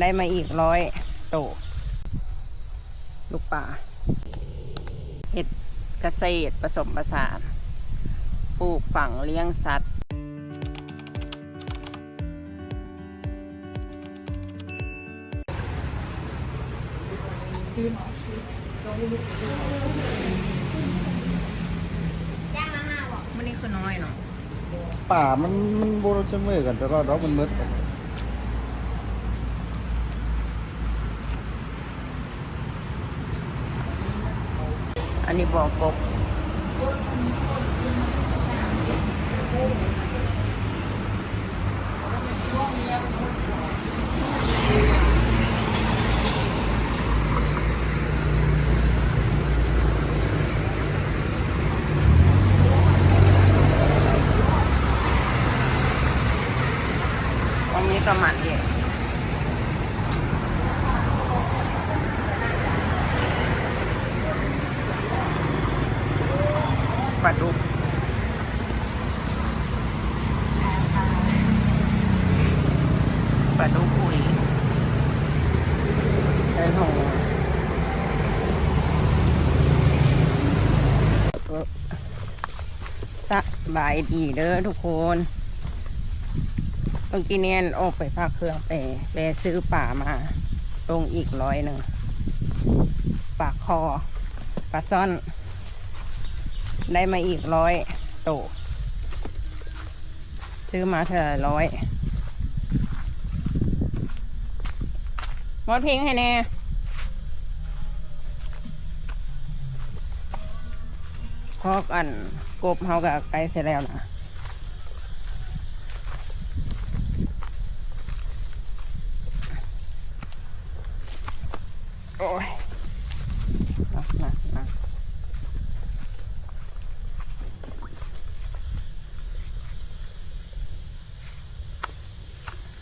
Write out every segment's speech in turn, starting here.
ได้มาอีกร้อยโต ลูกป่าเห็ดเกษตรผสมผสานปลูกฝังเลี้ยงสัตว์มันนี่คือน้อยเนาะป่ามันมันโบราณเสมอกันแต่ก็ดอกมันมืด อันนี้บอกกบตรงนี้ก็หมันเด็กปลาดุกปลาดุกอุยไอ้หงส บายดีเด้อทุกคนเมื่อกี้เนี่ยออกไปพาเครื่องไปไปซื้อป่ามาลงอีกร้อยหนึ่งปลาคอปลาซ่อน ได้มาอีกร้อยโต ซื้อมาเท่าร่ร้อยมดเพลงให้แน่พอกอัน กบเฮากับไก่เสร็จแล้วนะโอ้ยนะนะนะ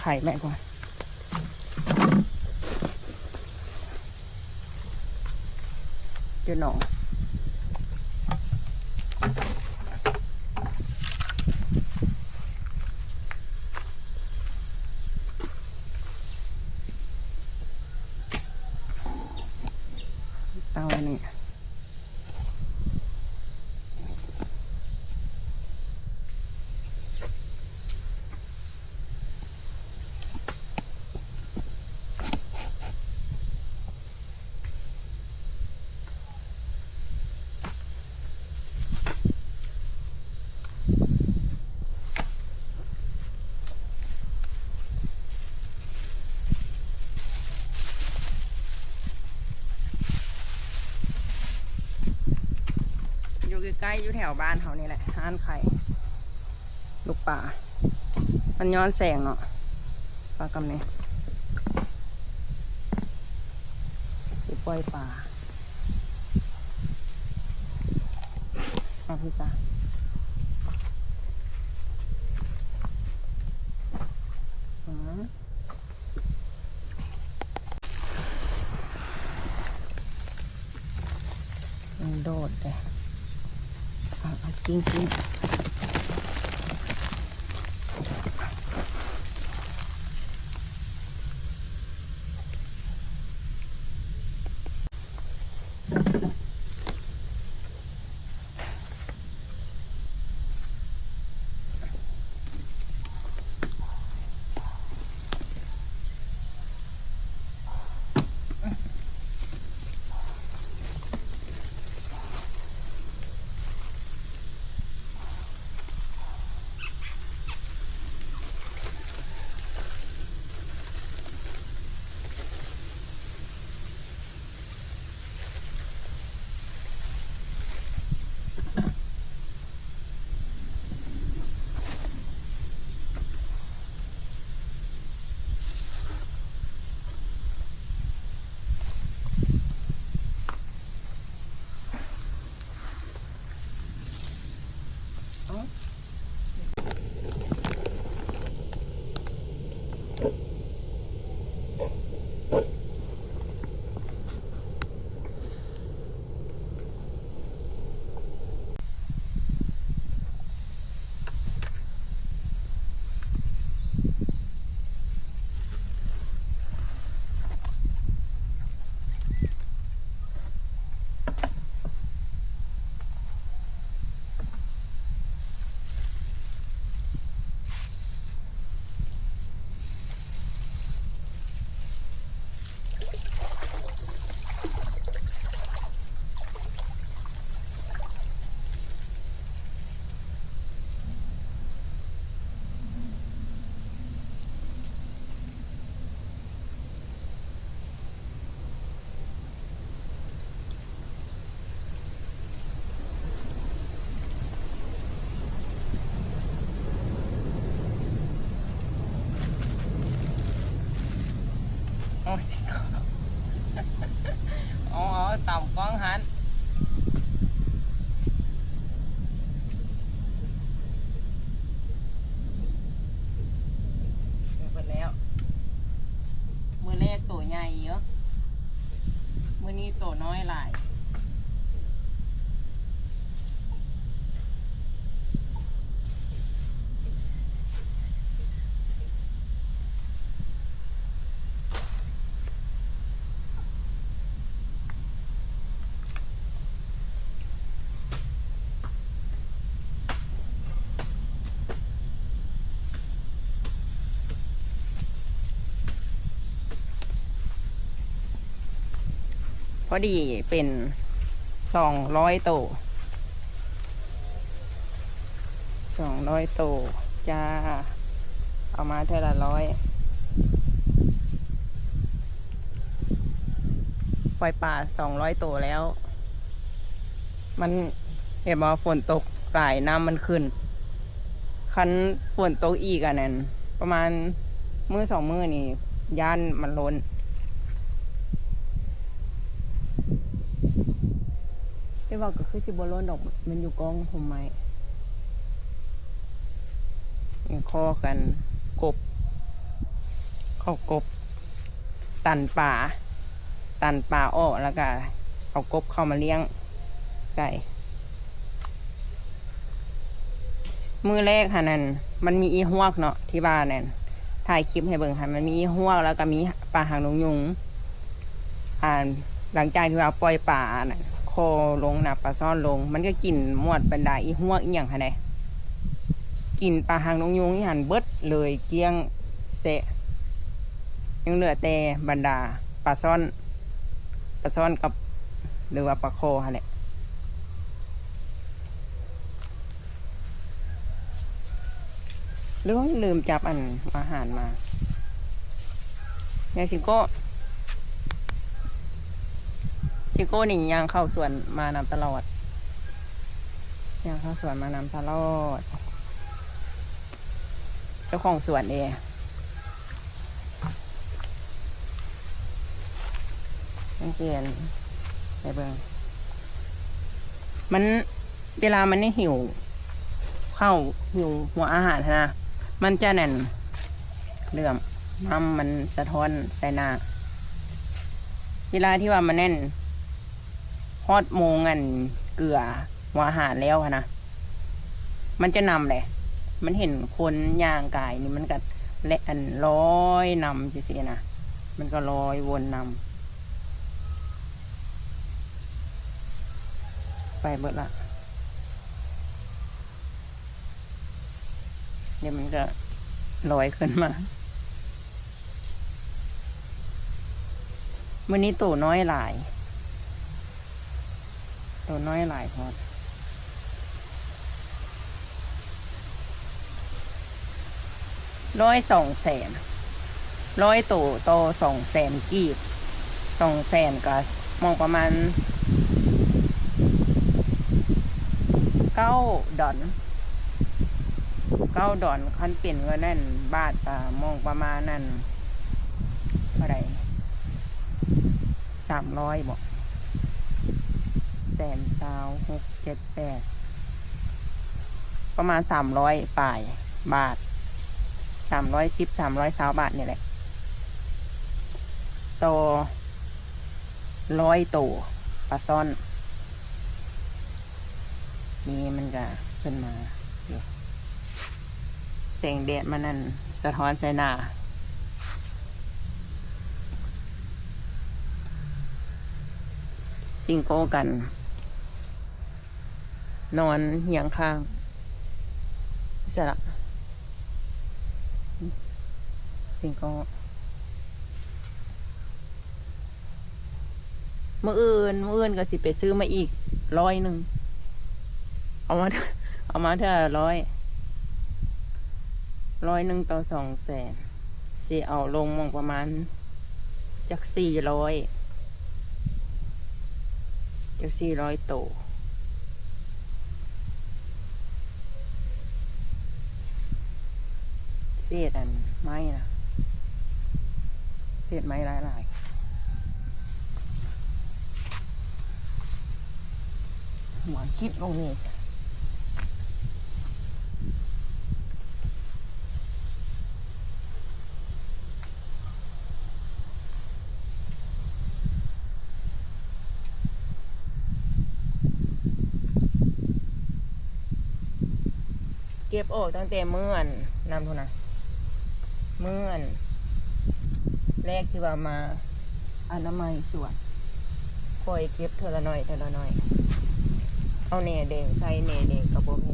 ไข่แม่ก่อนเดี๋ยวหนอง ใกล้อยู่แถวบ้านเขานี่แหละห้านไข่ลูกป่า มันย้อนแสงเนาะปลากำเนี้สิปล่อยป่าเอาพิจาอื อดีเป็นสองร้อยโตสองร้อยโตจ้า เอามาเท่าละร้อยปล่อยป่าสองร้อยโตแล้ว มันเห็นว่าฝนตกหลายน้ำมันขึ้น คันฝนตกอีกอะนั่นประมาณมือสองมือนี่ ย่านมันล้น ไม่ว่าก็คือสิบโลนดอก มันอยู่กองผมไหมยังคอกัน กบเข้ากบ ตันป่า ตันป่าออแล้วก็เอากบเข้ามาเลี้ยงไก่มือแรกค่ะนั่นมันมีอีหวกเนาะที่บ้านนั่นถ่ายคลิปให้เบิ่งค่ะ มันมีอีหวกแล้วก็มีปลาหางนกยุง อ่าหลังจากที่ว่าปล่อยป่าน่ะ โคลงนะปลาซ่อนลง มันก็กินหมวดบรรดาอีหัวอีหยังค่ะไดกินปลาหางนกยุงอีหันเบิดเลยเกี้ยงเสะยังเหลือแต่บรรดาปลาซ่อนปลาซ่อนกับหรือว่าปลาโคค่ะแหละหรือว่าลืมจับอันอาหารมายายสิก้ิโก้นี่ยังเข้าสวนมานำตลอดยังเข้าสวนมานำตลอด เจ้าของสวนเองสังเกตไปเบิ่งมันเวลามันนี่หิว เข้าหิวหัวอาหารนะ มันจะแน่นเหลื่อมน้ำมันสะท้อนใส่หน้า เวลาที่ว่ามันแน่น ฮอดโมงอันเกลือหัวอาหารแล้วอะนะมันจะนำเลยมันเห็นคนย่างกายนี่มันก็และอันร้อยนำสิๆนะมันก็ลอยวนนำไปเบิดละเดี๋ยวมันก็ลอยขึ้นมามื่อนี้ตู่น้อยหลาย ตัวน้อยหลายพอดร้อยสองแสนร้อยตัวโตสองแสนกีบสองแสนก็มองประมาณเก้าดอนเก้าดอนคันเปลี่ยนเงินนั่น บาทก็มองประมาณนั่นเท่าไรสามร้อยบอก สนสาวหกเจ็ดแปดประมาณสามร้อยป่ายบาทสามร้อยสิบสามร้อยสาวบาทเนี่ยแหละโตร้อยโตปลาซ่อน นี่มันก็ขึ้นมาแสงแดดมันนั่นสะท้อนใส่หน้าซิงโก้กัน นอนเหียงข้างเสร็จละซิงโก้เมื่ออื่นเมื่ออื่นก็สิไปซื้อมาอีกร้อยหนึ่ง เอามา เอามาเท่าร้อยร้อยหนึ่งต่อสองแสนสิเอาลงมองประมาณจักสี่ร้อยจากสี่ร้อยโต เศ ษอันไม้นะเศษไม้หลายๆหัวคิดลงนี่เก็บออกตั้งแต่เมื่อนนำทุนนะ เมื่อนแรกที่ว่ามาอนามัยสวนคอยเก็บเทอละหน่อยเทอละหน่อย เอาเนเดงใส่เนเดงกระบอกเน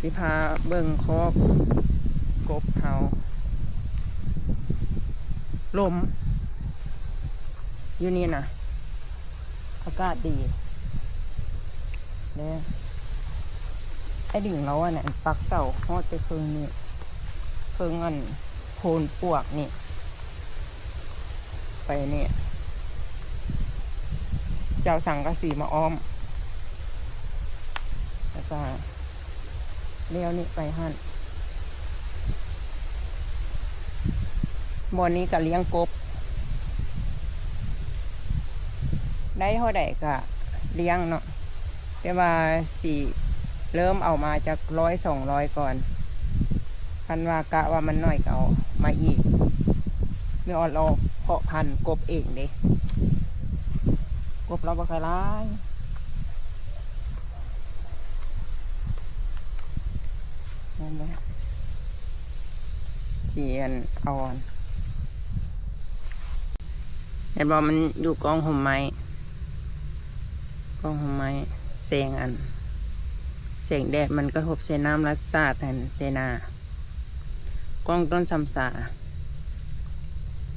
สิพาเบิ่งคอกกบเฮาลมอยู่นี่นะ อากาศดีเนี่ยไอ้ดิ่งเราอะเนี่ยปักเต่าฮอดไปเพิงนี่เพิงอันโพนปวกนี่ ไปเนี่ยเจ้าสั่งกระสีมาอ้อมแล้วก็เลี้ยวนี่ไปหั่นบอนนี้ก็เลี้ยงกบ ได้เท่าใดก็เลี้ยงเนาะแต่ว่าสีเริ่มเอามาจากร้อยสองร้อยก่อนพันว่ากะว่ามันน้อยก็เอามาอีกไม่ออดเราเพาะพันธุ์กบเองเด้กบเราบ่เคยร้ายนั่นแหละเสียนอ่อนเห็นบอกมันอยู่กองห่มไม้ กองห่มไม้แสงอันแสงแดดมันกระทบเสน้ำรัดซาแทนเสนากองต้นซำสา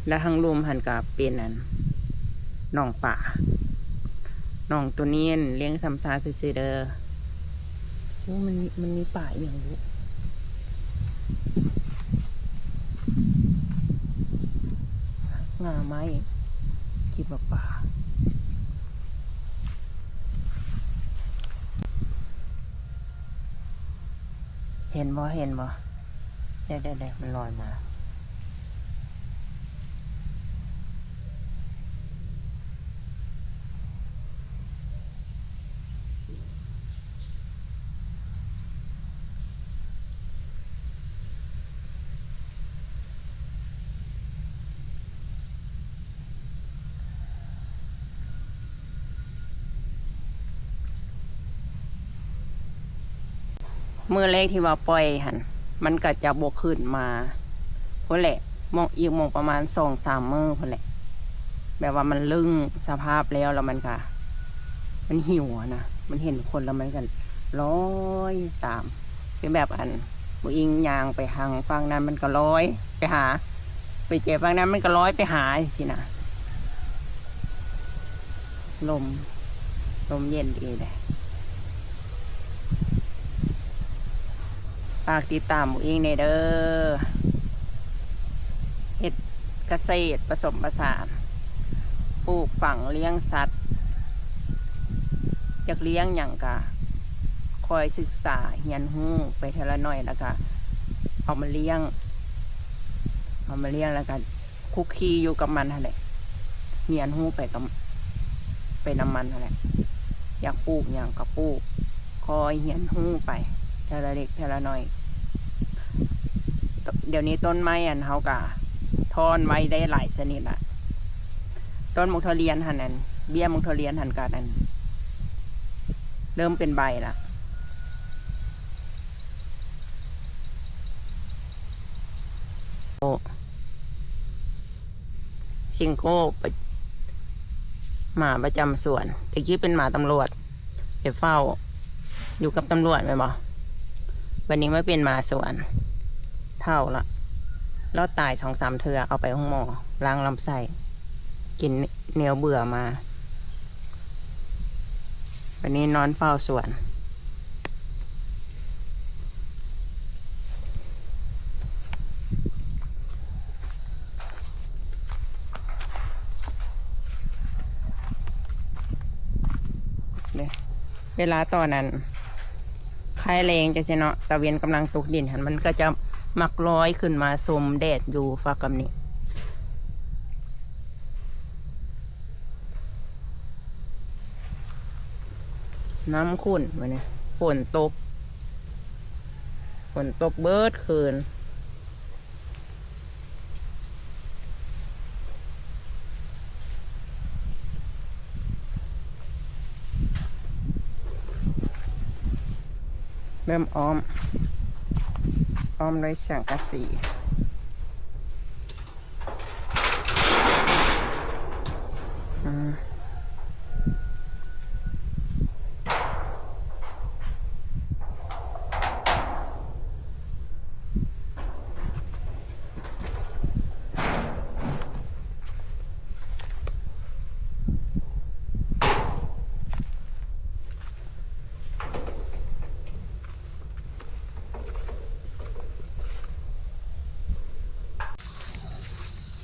และทางลมหันกับเป็นอันหนองป่าหนองตัวนี้เลี้ยงซำสาซื่อเด้อโอ้มันมันมีป่าอย่างรู้งาไม้คิดว่าป่า เห็นบ่เห็นบ่เดี๋ยวเดี๋ยวเดี๋ยวมันลอยมา เมื่อแรกที่ว่าปล่อยหันมันก็จะบวกขึ้นมาเพราะแหละมองอีกมองประมาณสองสามมือพอแหละ แบบว่ามันลึงสภาพแล้วแล้วมันก็มันหิวนะมันเห็นคนแล้วมันกันร้อยตามเป็นแบบอันบุอิงยางไปทางฟังนั้นมันก็ร้อยไปหา ไปเจ็บฟังนั้นมันก็ร้อยไปหาสินะลมลมเย็นดีเลย ฝากติดตามหมูอิงในเด้อเฮ็ดเกษตรผสมผสานปลูกฝังเลี้ยงสัตว์จากเลี้ยงอย่างกะคอยศึกษาเฮียนหู้ไปเทละหน่อยแล้วก็เอามาเลี้ยง เอามาเลี้ยงแล้วก็คุกคีอยู่กับมันอะไรเฮียนหู้ไปกับไปน้ำมันอะไรอยากปลูกอย่างก็ปลูก คอยเฮียนหู้ไป เทละเล็กเทละน้อย เดี๋ยวนี้ต้นไม้อันเฮากะทอนไว้ได้หลายชนิดละต้นมุกทเรียนหันนันเบี้ยมุกทเรียนหันกานันเริ่มเป็นใบละโอ้ซิงโก้หมาประจำสวนตะกี้เป็นหมาตำรวจไปเฝ้า อยู่กับตำรวจไหมบอ วันนี้ไม่เป็นมาสวน เท่าละแล้วตายสองสามเทือเอาไปห้องหมอล้างลำไส้กินเนียวเบื่อมา วันนี้นอนเฝ้าสวนเนี่ยเวลาตอนนั้น คลายแรงจะเชเนาะตะเวนกำลังตกดินหันมันก็จะมักร้อยขึ้นมาสมแดดอยู่ฝากกับนี้น้ำขุ่นมาเนี่ยฝนตก ฝนตกเบิดคืน เริ่มอ้อม อ้อมด้วยสังกะสีอืม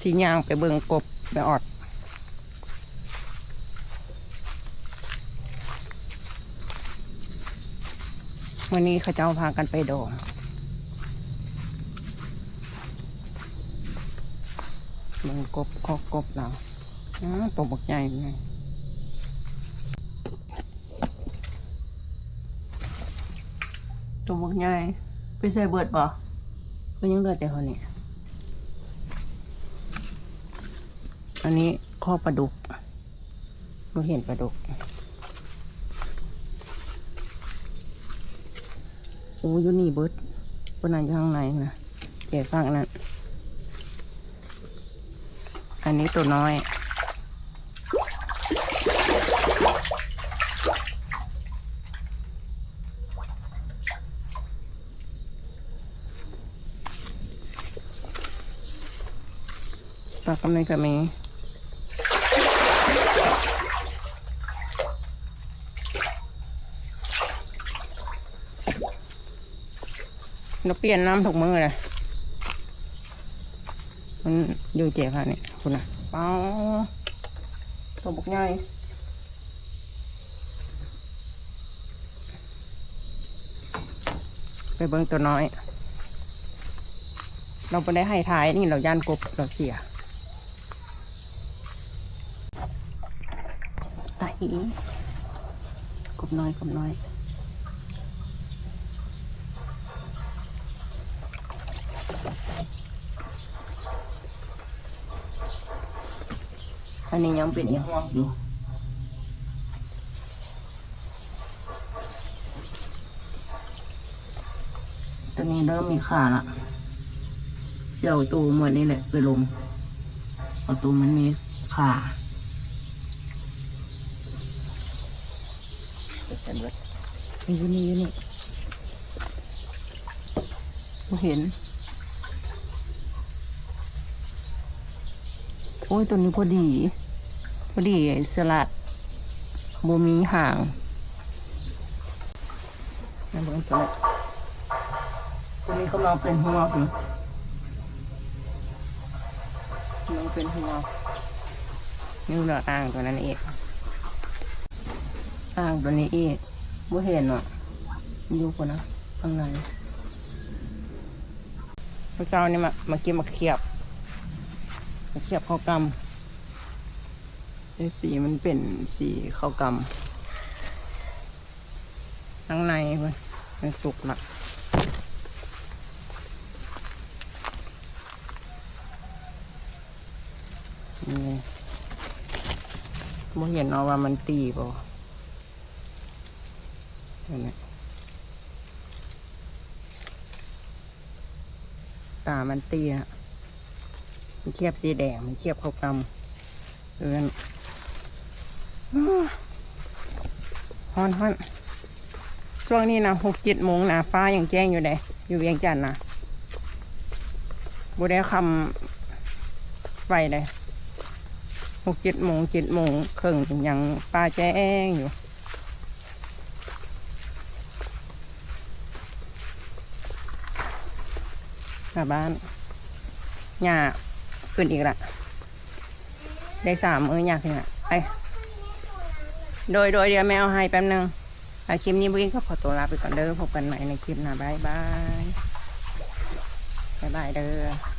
สีย่างไปเบิงกบไปออด วันนี้เขาเจ้าพากันไปดองเบิงกบคอกกบเราอ้าตัวบักใหญ่ไงตัวบักใหญ่ไปใส่เบิดบ่ก็ยังเลือดแต่คนนี้ อันนี้ข้อปลาดุกเราเห็นปลาดุกโอ้ยูนี่เบิดบนนั้นอยู่ข้างในนะเก็บฟังนั้น อันนี้ตัวน้อย ปลากำลังจะมี เราเปลี่ยนน้ำถูกมือเลยมันอยู่เจ็บค่ะนี่คุณน่ะเป้าตัวบกใหญ่ไปเบิ้งตัวน้อย เราไปได้ให้ท้ายนี่เราย่านกบเราเสียตาอีกบน้อยกบน้อย นนี้ยังเป็นอีห้วงอยู่ตอนนี้เริ่มมีขาละเสี่ยวตูเหมือนนี่แหละไปลงเอาตูมันมีขานี่อยู่นี่อยู่นี่บ่เห็น โอ้ยตัวนี้พอดีพ อดีสลัดบมีห่างนั่นเป็นตัวนี้ตัวนี้เขาเราเป็นหัวสิมันเป็นหัวนี่เราอ่างตัวนั้นเองอ่างตัวนี้เองบ่เห็นอะอยู่คนนะข้างในเมื่อเช้านี่มามาเกินมาเขียบมาเขียบข้าวกำ ไอสีมันเป็นสีข้าวกำข้างในมันมันสุกละนี่บ่เห็นเนาว่ามันตีป่ะนี่ตามันตีอะมันเคียบสีแดง มันเคียบข้าวกำเอือน ฮ้อนฮ้อนช่วงนี้นะหกเจ็ดโมงนะฟ้ายังแจ้งอยู่เลยอยู่เวียงจันทน์นะบุได้คำไฟเลยหกเจ็ดโมงเจ็ดโมงครึ่งยังป้าแจ้งอยู่กลับบ้านหญ้าขึ้นอีกละได้สามมือหญ้าขึ้นละไอ โดยโดยเดี๋ยวแมวให้แป๊บนึงคลิปนี้บุ้งก็ขอตัวลาไปก่อนเด้อพบกันใหม่ในคลิปหน้าบายบายบายบายเด้อ